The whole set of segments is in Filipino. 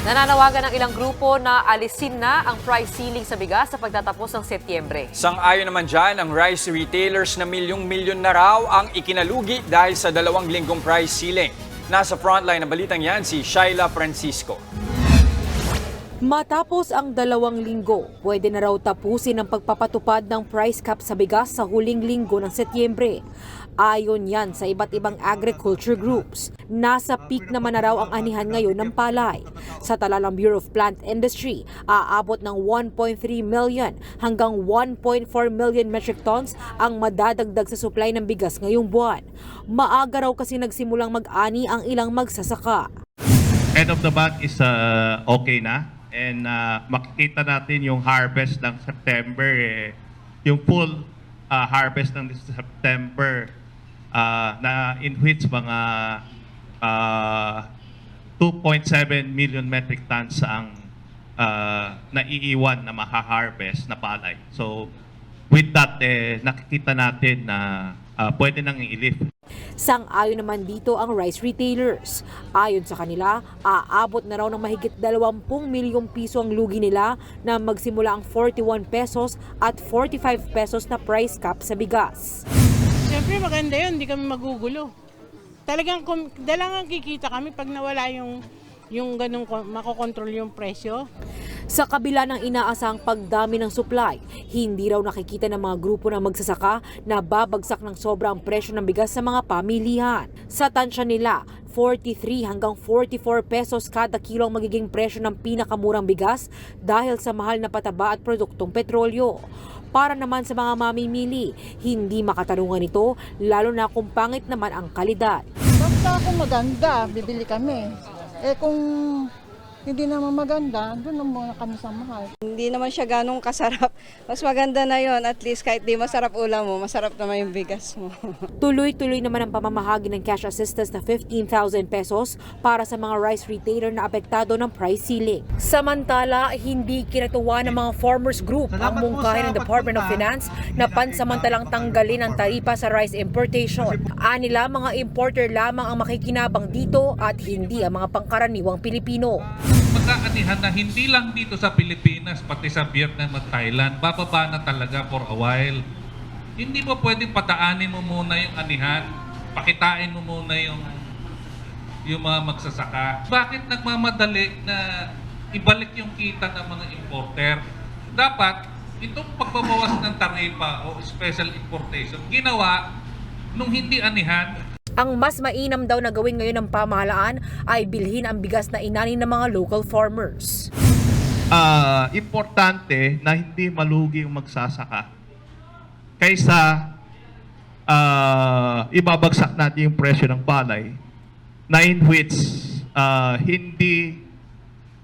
Nananawagan ng ilang grupo na alisin na ang price ceiling sa bigas sa pagtatapos ng Setyembre. Sang-ayon naman dyan, ang rice retailers na milyong-milyon na raw ang ikinalugi dahil sa dalawang linggong price ceiling. Nasa frontline ng balitang yan si Shaila Francisco. Matapos ang dalawang linggo, pwede na raw tapusin ang pagpapatupad ng price cap sa bigas sa huling linggo ng Setyembre. Ayon yan sa iba't ibang agriculture groups. Nasa peak naman na raw ang anihan ngayon ng palay. Sa tala ng Bureau of Plant Industry, aabot ng 1.3 million hanggang 1.4 million metric tons ang madadagdag sa supply ng bigas ngayong buwan. Maaga raw kasi nagsimulang mag-ani ang ilang magsasaka. end of the month is uh, okay na. And uh, makikita natin yung harvest ng September, eh, yung full uh, harvest ng September uh, na in which mga uh, 2.7 million metric tons ang uh, naiiwan na maha-harvest na palay. So with that, eh, nakikita natin na uh, pwede nang i-lift. Sang-ayon naman dito ang rice retailers. Ayon sa kanila, aabot na raw ng mahigit 20 milyong piso ang lugi nila na magsimula ang 41 pesos at 45 pesos na price cap sa bigas. Siyempre maganda yun, hindi kami magugulo. Talagang dalangang kikita kami pag nawala yung yung ganung ko- makokontrol yung presyo. Sa kabila ng inaasahang pagdami ng supply, hindi raw nakikita ng mga grupo ng magsasaka na babagsak ng sobrang presyo ng bigas sa mga pamilihan. Sa tansya nila, 43 hanggang 44 pesos kada kilo ang magiging presyo ng pinakamurang bigas dahil sa mahal na pataba at produktong petrolyo. Para naman sa mga mamimili, hindi makatarungan ito lalo na kung pangit naman ang kalidad. Basta kung maganda, bibili kami. Eh kung hindi naman maganda, doon na muna kami sa mahal. Hindi naman siya ganong kasarap. Mas maganda na yon at least kahit di masarap ulam mo, masarap naman yung bigas mo. Tuloy-tuloy naman ang pamamahagi ng cash assistance na 15,000 pesos para sa mga rice retailer na apektado ng price ceiling. Samantala, hindi kinatuwa ng mga farmers group ang mungkahi ng Department of Finance na pansamantalang tanggalin ang taripa sa rice importation. Anila, mga importer lamang ang makikinabang dito at hindi ang mga pangkaraniwang Pilipino. Magkaanihan na hindi lang dito sa Pilipinas, pati sa Vietnam at Thailand, bababa na talaga for a while. Hindi mo pwedeng pataanin mo muna yung anihan, pakitain mo muna yung yung mga magsasaka. Bakit nagmamadali na ibalik yung kita ng mga importer? Dapat, itong pagbabawas ng taripa o special importation, ginawa nung hindi anihan, Ang mas mainam daw na gawin ngayon ng pamahalaan ay bilhin ang bigas na inani ng mga local farmers. ah importante na hindi malugi yung magsasaka kaysa ah, ibabagsak natin yung presyo ng palay na in which ah, hindi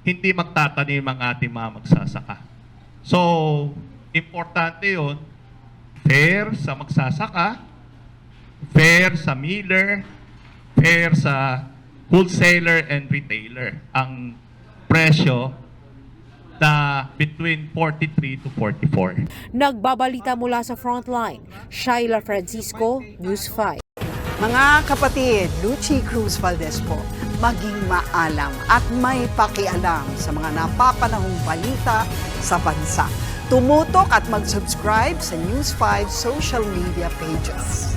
hindi magtatanim ang ating mga magsasaka. So, importante yon fair sa magsasaka, fair sa miller, fair sa wholesaler and retailer. Ang presyo na between 43 to 44. Nagbabalita mula sa frontline, Shaila Francisco, News 5. Mga kapatid, Lucy Cruz Valdez po, maging maalam at may pakialam sa mga napapanahong balita sa bansa. Tumutok at mag-subscribe sa News 5 social media pages.